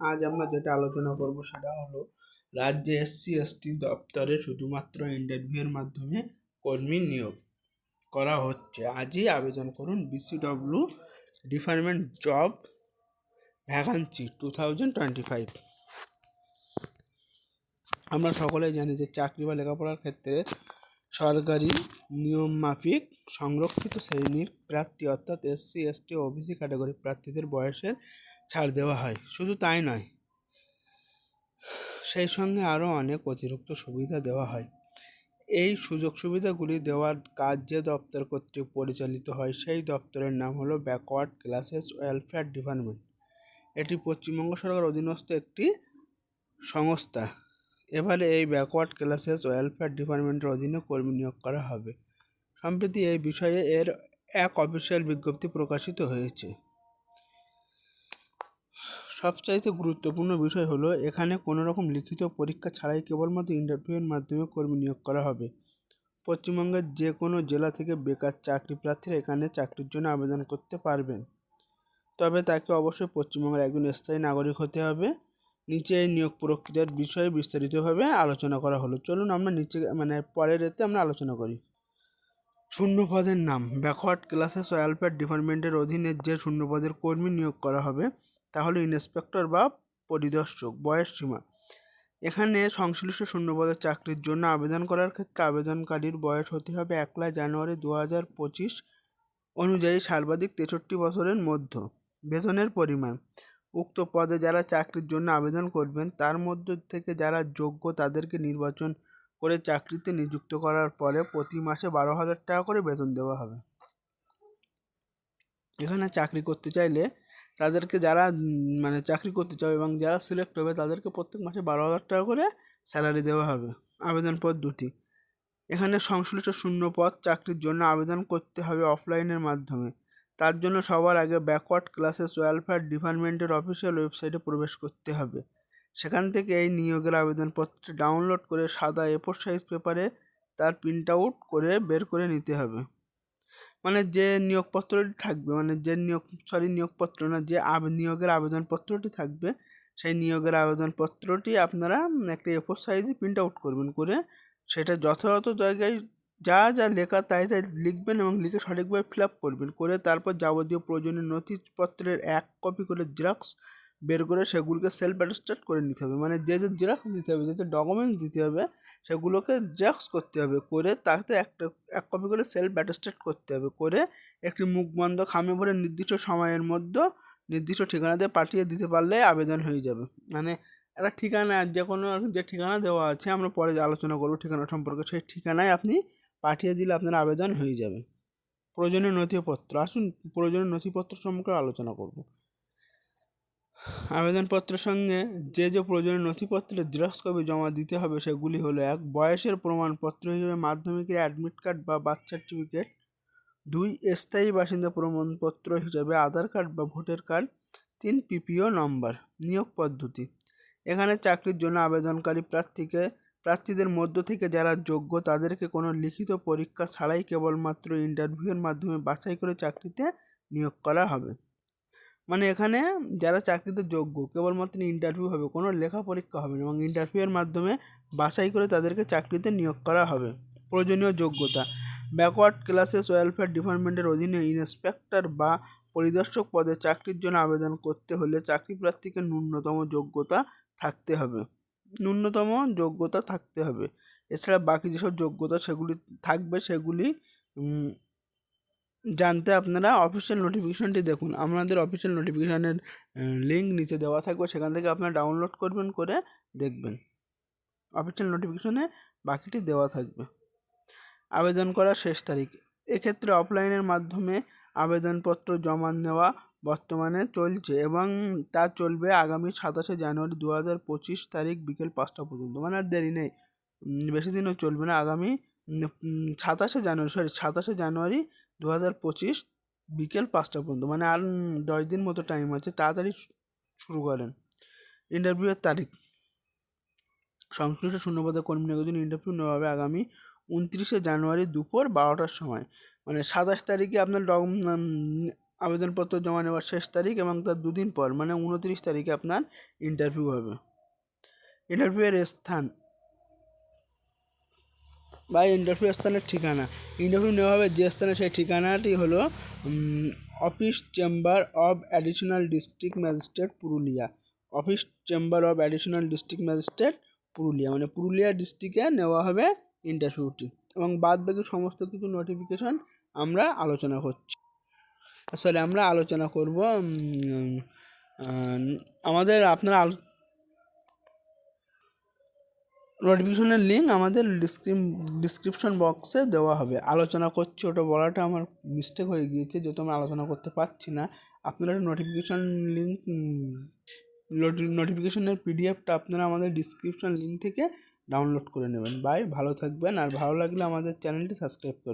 আজ আমরা যেটা আলোচনা করব সেটা হলো রাজ্যে এসসি এসটি দপ্তরে শুধুমাত্র ইন্টারভিউয়ের মাধ্যমে কর্মী নিয়োগ করা হচ্ছে। আজই আবেদন করুন BCW department job vacancy two thousand twenty five আমরা সকলেই জানি যে চাকরি বা লেখাপড়ার ক্ষেত্রে সরকারি নিয়ম মাফিক সংরক্ষিত শ্রেণির প্রার্থী অর্থাৎ এসসি এসটি ওবিসি ক্যাটাগরি প্রার্থীদের বয়সের ছাড় দেওয়া হয়। শুধু তাই নয়, সেই সঙ্গে আরও অনেক অতিরিক্ত সুবিধা দেওয়া হয়। এই সুযোগ সুবিধাগুলি দেওয়ার কাজ যে দপ্তর কর্তৃক পরিচালিত হয়, সেই দপ্তরের নাম হলো ব্যাকওয়ার্ড ক্লাসেস ওয়েলফেয়ার ডিপার্টমেন্ট এটি পশ্চিমবঙ্গ সরকার অধীনস্থ একটি সংস্থা। এবারে এই ব্যাকওয়ার্ড ক্লাসেস ওয়েলফেয়ার ডিপার্টমেন্টের অধীনে কর্মী নিয়োগ করা হবে। সম্প্রতি এই বিষয়ে এর এক অফিসিয়াল বিজ্ঞপ্তি প্রকাশিত হয়েছে। সবচাইতে গুরুত্বপূর্ণ বিষয় হলো, এখানে কোনো রকম লিখিত পরীক্ষা ছাড়াই কেবলমাত্র ইন্টারভিউয়ের মাধ্যমে কর্মী নিয়োগ করা হবে। পশ্চিমবঙ্গের যে কোনো জেলা থেকে বেকার চাকরি প্রার্থীরা এখানে চাকরির জন্য আবেদন করতে পারবেন। তবে তাকে অবশ্যই পশ্চিমবঙ্গের একজন স্থায়ী নাগরিক হতে হবে। নিচে এই নিয়োগ প্রক্রিয়ার বিষয়ে বিস্তারিতভাবে আলোচনা করা হলো। চলুন আমরা নিচে মানে পরের এতে আমরা আলোচনা করি। শূন্য পদের নাম। ব্যাকওয়ার্ড ক্লাসেস ওয়েলফেয়ার ডিপার্টমেন্টের অধীনে যে শূন্য পদের কর্মী নিয়োগ করা হবে, তা হলো ইন্সপেক্টর বা পরিদর্শক, বয়স সীমা। এখানে সংশ্লিষ্ট শূন্যপদের চাকরির জন্য আবেদন করার ক্ষেত্রে আবেদনকারীর বয়স হতে হবে একলা জানুয়ারি দু হাজার পঁচিশ অনুযায়ী সর্বাধিক তেষট্টি বছরের মধ্য। বেতনের পরিমাণ। উক্ত পদে যারা চাকরির জন্য আবেদন করবেন, তার মধ্য থেকে যারা যোগ্য তাদেরকে নির্বাচন করে চাকরিতে নিযুক্ত করার পরে প্রতি মাসে বারো হাজার টাকা করে বেতন দেওয়া হবে। এখানে চাকরি করতে চাইলে তাদেরকে যারা মানে চাকরি করতে চাও এবং যারা সিলেক্ট হবে তাদেরকে প্রত্যেক মাসে বারো হাজার টাকা করে স্যালারি দেওয়া হবে আবেদন পদ দুটি। এখানে সংশ্লিষ্ট শূন্য পদ চাকরির জন্য আবেদন করতে হবে অফলাইনের মাধ্যমে। তার জন্য সবার আগে ব্যাকওয়ার্ড ক্লাসেস ওয়েলফেয়ার ডিপার্টমেন্টের অফিসিয়াল ওয়েবসাইটে প্রবেশ করতে হবে। সেখান থেকে এই নিয়োগের আবেদনপত্র ডাউনলোড করে সাদা এফোর সাইজ পেপারে তার প্রিন্ট আউট করে বের করে নিতে হবে। মানে যে নিয়োগপত্রটি থাকবে মানে যে নিয়োগ সরি নিয়োগপত্র না, যে নিয়োগের আবেদনপত্রটি থাকবে, সেই নিয়োগের আবেদনপত্রটি আপনারা একটা এফোর সাইজে প্রিন্ট আউট করবেন করে সেটা যথাযথ জায়গায় যা যা লেখা তাই তাই লিখবেন এবং লিখে সঠিকভাবে ফিল আপ করবেন করে তারপর যাবতীয় প্রয়োজনীয় নথিপত্রের এক কপি করে জেরক্স বের করে সেগুলোকে সেলফ অ্যাটেস্টেড করে নিতে হবে। মানে যে যে জেরক্স দিতে হবে, যে যে ডকুমেন্টস দিতে হবে, সেগুলোকে জেরক্স করতে হবে, করে তাতে একটা, এক কপি করে সেলফ অ্যাটেস্টেড করতে হবে, করে একটি মুখ বন্ধ খামে ভরে নির্দিষ্ট সময়ের মধ্যে নির্দিষ্ট ঠিকানাতে পাঠিয়ে দিতে পারলে আবেদন হয়ে যাবে। মানে একটা ঠিকানা, যে কোনো যে ঠিকানা দেওয়া আছে, আমরা পরে আলোচনা করব ঠিকানা সম্পর্কে। সেই ঠিকানায় আপনি পাঠিয়ে দিলে আপনার আবেদন হয়ে যাবে। প্রয়োজনীয় নথিপত্র, আসুন প্রয়োজনীয় নথিপত্র সম্পর্কে আলোচনা করব। আবেদনপত্রের সঙ্গে যে যে প্রয়োজনীয় নথিপত্রের জেরক্স কপি জমা দিতে হবে সেগুলি হলো এক, বয়সের প্রমাণপত্র হিসেবে মাধ্যমিকের অ্যাডমিট কার্ড বা বার্থ সার্টিফিকেট, দুই, স্থায়ী বাসিন্দা প্রমাণপত্র হিসেবে আধার কার্ড বা ভোটার কার্ড, তিন, পিপিও নম্বর, নিয়োগ পদ্ধতি। এখানে চাকরির জন্য আবেদনকারী প্রার্থীকে, প্রার্থীদের মধ্য থেকে যারা যোগ্য তাদেরকে কোনো লিখিত পরীক্ষা ছাড়াই কেবলমাত্র ইন্টারভিউয়ের মাধ্যমে বাছাই করে চাকরিতে নিয়োগ করা হবে। মানে এখানে যারা চাকরিতে যোগ্য, কেবলমাত্র ইন্টারভিউ হবে, কোনো লেখা পরীক্ষা হবে না এবং ইন্টারভিউয়ের মাধ্যমে বাছাই করে তাদেরকে চাকরিতে নিয়োগ করা হবে। প্রয়োজনীয় যোগ্যতা ব্যাকওয়ার্ড ক্লাসেস ওয়েলফেয়ার ডিপার্টমেন্টের অধীনে ইন্সপেক্টর বা পরিদর্শক পদে চাকরির জন্য আবেদন করতে হলে চাকরি প্রার্থীকে ন্যূনতম যোগ্যতা থাকতে হবে। ন্যূনতম যোগ্যতা থাকতে হবে। এছাড়া বাকি যেসব যোগ্যতা সেগুলি থাকবে, সেগুলি জানতে আপনারা অফিসিয়াল নোটিফিকেশানটি দেখুন। আপনাদের অফিসিয়াল নোটিফিকেশানের লিঙ্ক নিচে দেওয়া থাকবে। সেখান থেকে আপনারা ডাউনলোড করবেন, করে দেখবেন। অফিসিয়াল নোটিফিকেশনে বাকিটি দেওয়া থাকবে। আবেদন করার শেষ তারিখ। এক্ষেত্রে অফলাইনের মাধ্যমে আবেদনপত্র জমা নেওয়া বর্তমানে চলছে এবং তা চলবে আগামী সাতাশে জানুয়ারি দু হাজার পঁচিশ তারিখ বিকেল পাঁচটা পর্যন্ত। মানে আর দেরি নেই। বেশি দিনও চলবে না। আগামী সাতাশে জানুয়ারি সরি সাতাশে জানুয়ারি দু হাজার পঁচিশ বিকেল পাঁচটা পর্যন্ত মানে আর দশ দিন মতো টাইম আছে, তাড়াতাড়ি শুরু করেন। ইন্টারভিউয়ের তারিখ। সংশ্লিষ্ট শূন্যপদে কর্মী নিয়োগের জন্য ইন্টারভিউ নেওয়া হবে আগামী উনত্রিশে জানুয়ারি দুপুর বারোটার সময়। মানে সাতাশ তারিখে আপনার আবেদনপত্র জমা নেওয়ার শেষ তারিখ এবং তার দুদিন পর মানে উনত্রিশ তারিখে আপনার ইন্টারভিউ হবে। ইন্টারভিউয়ের স্থান বা ইন্টারভিউ স্থানের ঠিকানা। ইন্টারভিউ নেওয়া হবে যে স্থানে, সেই ঠিকানাটি হলো office chamber of additional district magistrate Purulia. Office chamber of additional district magistrate Purulia মানে পুরুলিয়া ডিস্ট্রিক্টে নেওয়া হবে ইন্টারভিউটি। এবং বাদ বাকি সমস্ত কিছু নোটিফিকেশন আমরা আলোচনা করছি। সরি আমরা আলোচনা করব আমাদের আপনারা নোটিফিকেশনের লিঙ্ক আমাদের ডিসক্রিম ডিসক্রিপশন বক্সে দেওয়া হবে। আলোচনা করছি, ওটা বলাটা আমার মিস্টেক হয়ে গিয়েছে, যেহেতু আমি আলোচনা করতে পারছি না। আপনারা নোটিফিকেশন লিঙ্ক নোটিফিকেশনের পিডিএফটা আপনারা আমাদের ডিসক্রিপশন লিঙ্ক থেকে ডাউনলোড করে নেবেন। বাই ভালো থাকবেন, আর ভালো লাগলে আমাদের চ্যানেলটি সাবস্ক্রাইব করবেন।